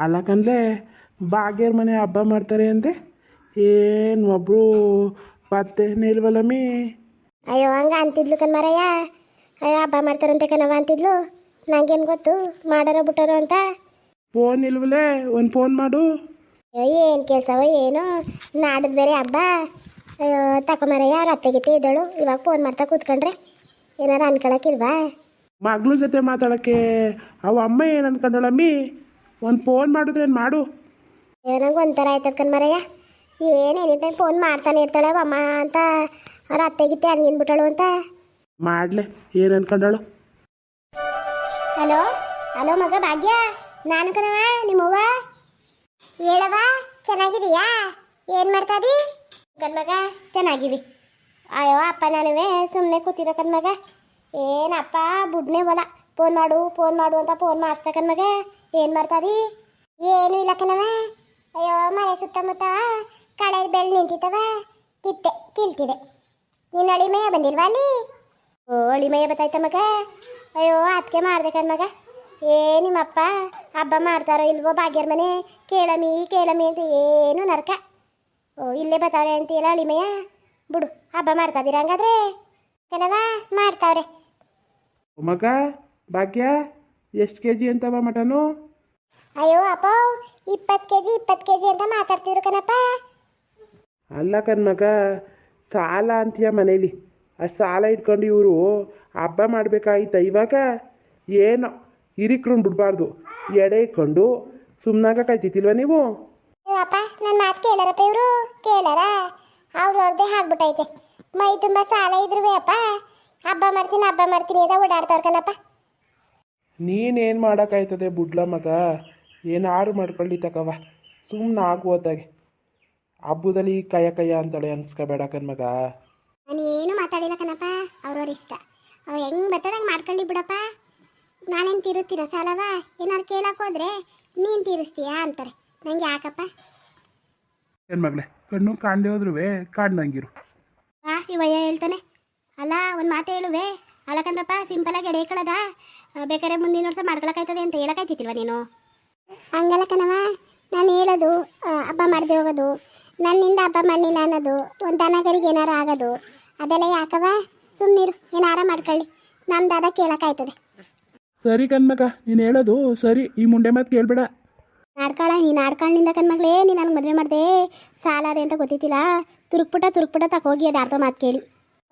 ಅಲ್ಲ ಬಾಗ್ಯರ ಮನೆ ಹಬ್ಬ ಮಾಡ್ತಾರೆ ಅಂದೆ. ಏನು ಒಬ್ಬರು ಪತ್ತೆ ಇಲ್ವಲ್ಲಮ್ಮಿ ಅಯ್ಯೋ ಹಂಗ ಅಂತಿದ್ಲು ಕಣ್ಮರಯ್ಯ ಅಯ್ಯೋ ಹಬ್ಬ ಮಾಡ್ತಾರಂತೆ ಕಣವ ಅಂತಿದ್ಲು. ನಂಗೇನು ಗೊತ್ತು ಮಾಡಾರ ಬಿಟ್ಟಾರೋ ಅಂತ. ಫೋನ್ ಇಲ್ವಲೇ ಒಂದು ಫೋನ್ ಮಾಡು. ಅಯ್ಯೋ ಏನು ಕೆಲಸವ ಏನು ನಾಡದ್ ಬೇರೆ ಹಬ್ಬ. ಅಯ್ಯೋ ತಕೊಂಬರಯ್ಯ ಅವ್ರ ಅತ್ತೆಗಿತ್ತೆ ಇದ್ದಳು. ಇವಾಗ ಫೋನ್ ಮಾಡ್ತಾ ಕೂತ್ಕೊಂಡ್ರೆ ಏನಾರು ಅನ್ಕೊಳಕ್ಕಿಲ್ವಾ ಮಗಳು ಜೊತೆ ಮಾತಾಡೋಕ್ಕೆ ಅವ ಅಮ್ಮ ಏನು ಅನ್ಕೊಂಡಳಮ್ಮಿ? ಒಂದು ಫೋನ್ ಮಾಡಿದ್ರೇನು ಮಾಡು? ಏನಂಗೆ ನಂಗೆ ಒಂಥರ ಆಯ್ತದ ಕಣ್ಮರಯ್ಯ ಏನು ಫೋನ್ ಮಾಡ್ತಾನೆ ಇರ್ತಾಳೆ ಅಮ್ಮ ಅಂತ. ಅವ್ರ ಅತ್ತೆಗಿತ್ತೆ ಹಂಗಿನ್ ಬಿಟ್ಟಳು ಅಂತ. ಮಾಡ್ಲೆ ಏನು ಅನ್ಕೊಂಡಳು? ಹಲೋ? ಹಲೋ ಮಗ ಭಾಗ್ಯ? ನಾನು ಕಣವ ನಿಮ್ಮವ್ವ? ಹೇಳವ ಚೆನ್ನಾಗಿದೀಯಾ ಏನು ಮಾಡ್ತಾ ಇದ್ದೀ ಕಣ್ಮಗ ಚೆನ್ನಾಗಿವಿ ಅಯ್ಯೋ ಅಪ್ಪ ನಾನುವೇ ಸುಮ್ಮನೆ ಕೂತಿದ್ದ ಕಣ್ಮಗ ಏನಪ್ಪ ಬುಡ್ನೆ ಬಲ ಫೋನ್ ಮಾಡು ಫೋನ್ ಮಾಡು ಅಂತ ಫೋನ್ ಮಾಡ್ತಾ ಕಣ್ಮಗ ಏನು ಮಾಡ್ತಾ ಏನು ಇಲ್ಲ ಕಣವ ಅಯ್ಯೋ, ಮನೆ ಸುತ್ತಮುತ್ತ ಕಳೆ ಬೆಳೆ ನಿಂತಿತ್ತವ ಕಿತ್ತೆ, ಕೀಳ್ತಿದೆ. ನಿನ್ನ ಅಳಿಮಯ ಬಂದಿಲ್ವಾ ಅಲ್ಲಿ? ಓ ಅಳಿಮಯ ಬತ್ತಾಯ್ತ ಮಗ. ಅಯ್ಯೋ ಅದಕ್ಕೆ ಮಾಡ್ದೆ ಮಗ. ಏ, ನಿಮ್ಮಪ್ಪ ಹಬ್ಬ ಮಾಡ್ತಾರೋ ಇಲ್ವೋ ಭಾಗ್ಯರ ಮನೆ? ಕೇಳಮಿ ಕೇಳಮಿ ಅಂತ ಏನು ನರಕ. ಓ, ಇಲ್ಲೇ ಬತ್ತಾವ್ರೆ ಅಂತೀಯಲ್ಲ ಅಳಿಮಯ ಬಿಡು, ಹಬ್ಬ ಮಾಡ್ತಾ ಇದೀರ ಹಂಗಾದ್ರೆ ಕಣವ ಮಾಡ್ತಾವ್ರೆ ಮಗ, ಭಾಗ್ಯ. ಎಷ್ಟು ಕೆ ಜಿ ಅಂತವ ಮಟನು? ಅಯ್ಯೋ ಅಪ್ಪ ಇಪ್ಪತ್ತು ಕೆ ಜಿ ಇಪ್ಪತ್ತು ಕೆ ಜಿ ಅಂತ ಮಾತಾಡ್ತಿದ್ರು ಕಣಪ್ಪ. ಅಲ್ಲ ಕಣ್ಮಗ ಸಾಲ ಅಂತೀಯ ಮನೇಲಿ. ಅಷ್ಟು ಸಾಲ ಇಟ್ಕೊಂಡು ಇವರು ಹಬ್ಬ ಮಾಡಬೇಕಾಗಿತ್ತ ಇವಾಗ? ಏನು ಹಿರಿಕ್ರನ್ನ ಬಿಡಬಾರ್ದು. ಎಡೆ ಇಟ್ಕೊಂಡು ಸುಮ್ಮನಾಗಕ್ಕಾಯ್ತಿಲ್ವ ನೀವು? ಅಪ್ಪ ನನ್ನ ಮಾತು ಕೇಳಾರಪ್ಪ ಇವರು? ಕೇಳಾರ? ಅವ್ರವ್ರದ್ದೇ ಹಾಕ್ಬಿಟ್ಟೈತೆ ಮೈ ತುಂಬ ಸಾಲ ಇದ್ರು ಅಪ್ಪ. ಹಬ್ಬ ಮಾಡ್ತೀನಿ ಹಬ್ಬ ಮಾಡ್ತೀನಿ ಅಂತ ಓಡಾಡ್ತಾವ್ರ ಕಣಪ್ಪ. ನೀನೇನು ಮಾಡೋಕ್ಕಾಯ್ತದೆ ಬುಡ್ಲ ಮಗ? ಏನಾರು ಮಾಡ್ಕೊಳ್ಳಿ ತಕವ ಸುಮ್ಮನೆ ಆಗೋದಾಗೆ ಹಬ್ಬದಲ್ಲಿ ಕಯ ಕಯ ಅಂತಾಳೆ ಅನ್ಸ್ಕೋಬೇಡ ಕಣ್ಮಗ ನಾನು ಏನು ಮಾತಾಡಿಲ್ಲ ಕಣಪ್ಪ ಅವ್ರವ್ರ ಇಷ್ಟ. ಅವ ಹೆಂಗ್ ಬರ್ತದಂಗೆ ಮಾಡ್ಕೊಳ್ಳಿ ಬಿಡಪ್ಪ. ನಾನೇನು ತೀರಿಸ್ತೀರ ಸಾಲವ ಏನಾರು ಕೇಳಕ್ ಹೋದ್ರೆ ನೀನು ತೀರಿಸ್ತೀಯಾ ಅಂತಾರೆ. ನಂಗೆ ಯಾಕಪ್ಪ? ಏನು ಮಗಳೇ ಕಣ್ಣು ಕಾಣದೆ ಹೋದ್ರುವೆ ಕಾಡ್ನಂಗಿರು ಆ ಇವಯ್ಯ ಹೇಳ್ತಾನೆ. ಅಲ್ಲ ಒಂದು ಮಾತು ಹೇಳುವೆ. ಅಲ್ಲಕಂದ್ರಪ್ಪ ಸಿಂಪಲಾಗಿ ಎಡೆ ಕಳದ? ಬೇಕಾದ್ರೆ ಮುಂದಿನ ವರ್ಷ ಮಾಡ್ಕೊಳಕಾಯ್ತದೆ ಅಂತ ಹೇಳಕಾಯ್ತಿಲ್ವ ನೀನು? ಹಂಗಲ್ಲ ಕಣವ ನಾನು ಹೇಳೋದು ಹಬ್ಬ ಮಾಡದೆ ಹೋಗೋದು. ನನ್ನಿಂದ ಹಬ್ಬ ಮಾಡಲಿಲ್ಲ ಅನ್ನೋದು ಒಂದು ದನಗರಿಗೆ ಏನಾರು ಆಗೋದು. ಅದೆಲ್ಲ ಯಾಕವ ಸುಮ್ಮನಿರು ಏನಾರ ಮಾಡ್ಕೊಳ್ಳಿ. ನಮ್ಮ ದಾದ ಕೇಳೋಕ್ಕಾಯ್ತದೆ ಸರಿ ಕಣ್ಮಗ ನೀನು ಹೇಳೋದು ಸರಿ ಈ ಮುಂಡೆ ಮಾತು ಕೇಳಬೇಡ. ನಾಡ್ಕಾಳ ಈ ನಾಡ್ಕಾಳಿಂದ ಕಣ್ಮಗಳೇ ನೀನು ನನಗೆ ಮದುವೆ ಮಾಡಿದೆ. ಸಾಲ ಅದೇ ಅಂತ ಗೊತ್ತಿತ್ತಿಲ್ಲ. ತುರುಕ್ಪುಟ ತುರುಕ್ಪುಟ ತಕೋಗಿ ಅದು ಅರ್ಧ ಮಾತು ಕೇಳಿ.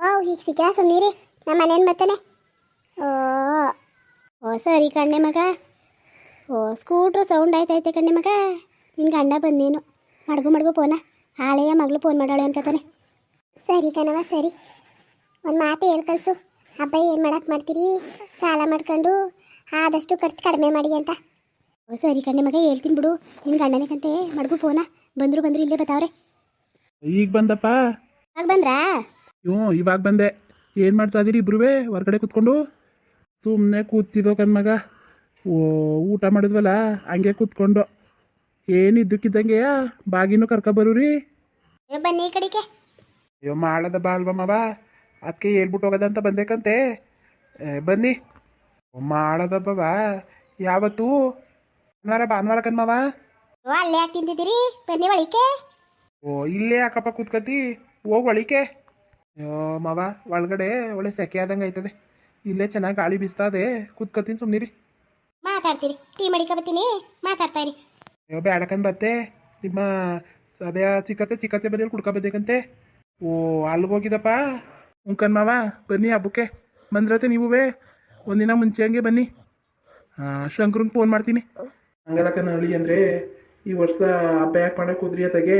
ಓ ಹೀಗೆ ಸಿಕ್ಕ ಸುಮ್ಮನಿರಿ ನಮ್ಮ ಮನೇನು ಬರ್ತಾನೆ ಓ ಓ ಸರಿ ಕಣ್ಣೆ ಮಗ. ಓ ಸ್ಕೂಟ್ರು ಸೌಂಡ್ ಆಯ್ತೈತೆ ಕಣ್ಣೆ ಮಗ. ನಿನ್ನ ಗಂಡ ಬಂದೇನು? ಮಡ್ಗು ಮಡ್ಗು ಫೋನ ಹಾಳೆಯ ಮಗಳು ಫೋನ್ ಮಾಡಾಳೆ ಅನ್ಕೋತಾನೆ ಸರಿ ಕಣವ ಸರಿ. ಒಂದು ಮಾತು ಹೇಳಿ ಕಳಿಸು. ಹಬ್ಬ ಏನು ಮಾಡಕ್ಕೆ ಮಾಡ್ತೀರಿ? ಸಾಲ ಮಾಡ್ಕೊಂಡು ಆದಷ್ಟು ಖರ್ಚು ಕಡಿಮೆ ಮಾಡಿ ಅಂತ. ಓ ಸರಿ ಕಣ್ಣೆ ಮಗ ಹೇಳ್ತೀನಿ ಬಿಡು. ನಿನ್ನ ಗಂಡನಿಗಂತೆ ಮಡ್ಗು ಫೋನ ಬಂದರು ಬಂದರು ಇಲ್ಲೇ ಬತ್ತಾವ್ರೆ ಈಗ ಬಂದಪ್ಪ? ಆಗ ಬಂದ್ರಾ? ಹ್ಞೂ ಇವಾಗ ಬಂದೆ. ಏನು ಮಾಡ್ತಾ ಇದೀರಿ ಇಬ್ಬರುವೇ ಹೊರಗಡೆ ಕೂತ್ಕೊಂಡು? ಸುಮ್ಮನೆ ಕೂತಿದ್ದೋ ಕಣ್ಮಗ ಓ ಊಟ ಮಾಡಿದ್ವಲ್ಲ? ಹಂಗೆ ಕೂತ್ಕೊಂಡು. ಏನು ಇದ್ದಕ್ಕಿದ್ದಂಗೆ ಬಾಗಿನೂ ಕರ್ಕೊಬರೂರಿ ಅಯ್ಯೋ ಬನ್ನಿ ಈ ಕಡೆಗೆ. ಅಯ್ಯೋ ಮಾಡದ ಬಾ ಅಲ್ವಾ ಮಾವ. ಅದಕ್ಕೆ ಹೇಳ್ಬಿಟ್ಟು ಹೋಗೋದಂತ ಬಂದೇಕಂತೆ ಬನ್ನಿ. ಓ, ಬಾವ ಯಾವತ್ತು? ಭಾನುವಾರ ಭಾನುವಾರ ಕಣ್ಮವ ಓ ಅಲ್ಲೇ ಯಾಕೆ ತಿಂತಿದ್ದೀರಿ ಬನ್ನಿ ಒಳಿಕೆ ಓ ಇಲ್ಲೇ ಅಕ್ಕಪ್ಪ ಕೂತ್ಕತಿ ಹೋಗಿ ಒಳಿಕೆ ಅಯ್ಯೋ ಮಾವ ಒಳಗಡೆ ಒಳ್ಳೆ ಸೆಕೆ ಆದಂಗೆ ಆಯ್ತದೆ. ಇಲ್ಲೇ ಚೆನ್ನಾಗಿ ಗಾಳಿ ಬೀಸ್ತಾ ಇದೆ ಕುತ್ಕೋತೀನಿ ಸುಮ್ಮನಿರಿ ಮಾತಾಡ್ತೀರಿ. ಟೀ ಮಡಿಕ ಬತ್ತೀನಿ ಮಾತಾಡ್ತಾ ಇರಿ. ಅಯ್ಯೋ ಬೇಡಕಂದ್ ಬತ್ತೆ. ನಿಮ್ಮ ಅದೇ ಚಿಕ್ಕತ್ತೆ ಚಿಕ್ಕತ್ತೆ ಬನ್ನಿ ಕುಡ್ಕೊ ಬಂದೇಕಂತೆ ಓ ಅಲ್ಲಿಗೆ ಹೋಗಿದಪ್ಪ. ಉಂಕನ್ ಮಾವ ಬನ್ನಿ ಹಬ್ಬಕ್ಕೆ. ಬಂದ್ರತೆ ನೀವೇ ಒಂದಿನ ಮುಂಚೆ ಹಂಗೆ ಬನ್ನಿ. ಶಂಕರಂಗೆ ಫೋನ್ ಮಾಡ್ತೀನಿ. ಹಂಗಲ್ಲ ನಳಿ ಅಂದರೆ ಈ ವರ್ಷ ಹಬ್ಬ ಯಾಕೆ ಮಾಡೋಕೆ ಕುದ್ರಿ ಅತ್ತಾಗೆ?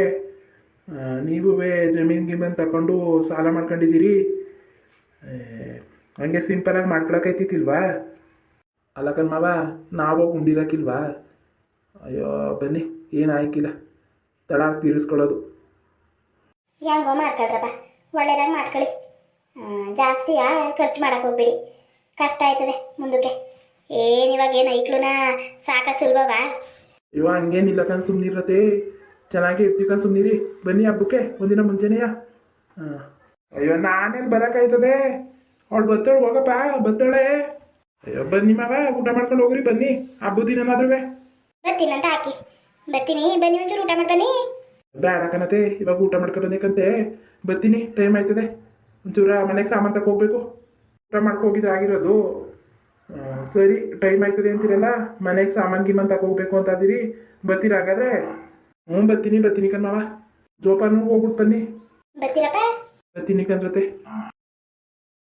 ನೀವೇ ಜಮೀನು ಗಿಮೀನು ತಗೊಂಡು ಸಾಲ ಮಾಡ್ಕೊಂಡಿದ್ದೀರಿ. ಹಂಗೆ ಸಿಂಪಲಾಗಿ ಮಾಡ್ಕೊಳಕೈತಿಲ್ವಾ ಅಲ್ಲ ಕಣ್ಮಾವ ನಾವು ಉಂಡಿರಕ್ಕಿಲ್ವಾ ಅಯ್ಯೋ ಬನ್ನಿ ಏನು ಆಯ್ಕಿಲ್ಲ. ತಡ ತೀರಿಸ್ಕೊಳ್ಳೋದು. ಹೆಂಗೋ ಮಾಡ್ಕೊಳ್ರಪ್ಪ ಒಳ್ಳೇದಾಗಿ ಮಾಡ್ಕೊಳ್ಳಿ. ಜಾಸ್ತಿ ಖರ್ಚು ಮಾಡಕ್ಕೆ ಹೋಗ್ಬೇಡಿ. ಕಷ್ಟ ಆಯ್ತದೆ ಮುಂದಕ್ಕೆ. ಏನಿವಾಗ ಏನು ಐಕ್ಳುನ ಸಾಕ ಸುಲಭವಾ? ಇವಾಗ ಹಂಗೇನಿಲ್ಲ ಕಣ್ ಸುಮ್ಮನಿರತ್ತೆ ಚೆನ್ನಾಗಿ ಇರ್ತೀವಿ ಕಣ್ ಸುಮ್ಮನಿರಿ ಬನ್ನಿ ಹಬ್ಬಕ್ಕೆ ಒಂದಿನ ಮುಂಚೆನೆಯ? ಹಾಂ. ಅಯ್ಯೋ ನಾನೇನು ಬರೋಕ್ಕಾಯ್ತದೆ ಅವಳು ಬತ್ತಳು ಹೋಗಪ್ಪ ಬತ್ತಳೆ. ಅಯ್ಯೋ ಬನ್ನಿ ಮಗ ಊಟ ಮಾಡ್ಕೊಂಡು ಹೋಗ್ರಿ ಬನ್ನಿ. ಹಬ್ಬದ ದಿನ ಮಾತ್ರವೇ. ಬರ್ತೀನಂತ ಹಾಕಿ. ಬರ್ತೀನಿ ಬನ್ನಿ ಒಂಚೂರು ಊಟ ಮಾಡ್ಬನ್ನಿ. ಬೇಡ ಕಣತೆ ಇವಾಗ ಊಟ ಮಾಡ್ಕೊಂಡು ಬಂದೇಕಂತೆ ಬರ್ತೀನಿ ಟೈಮ್ ಆಯ್ತದೆ. ಒಂಚೂರ ಮನೆಗೆ ಸಾಮಾನು ತಕ್ಕ ಹೋಗ್ಬೇಕು. ಊಟ ಮಾಡ್ಕೊ ಹೋಗಿದ್ದು ಆಗಿರೋದು. ಸರಿ ಟೈಮ್ ಆಯ್ತದೆ ಅಂತೀರಲ್ಲ? ಮನೆಗೆ ಸಾಮಾನು ಗಿಮಾನ್ ತಗೊ ಹೋಗ್ಬೇಕು ಅಂತ ಅದೀರಿ ಬರ್ತೀರ ಹಾಗಾದ್ರೆ? ಹ್ಞೂ ಬರ್ತೀನಿ ಬರ್ತೀನಿ ಕಣ್ಮವ. ಜೋಪಾನ ಹೋಗ್ಬಿಟ್ಟು ಬನ್ನಿ. ಬರ್ತೀರಪ್ಪ? ಬರ್ತೀನಿ ಕಣ್ರತೆ.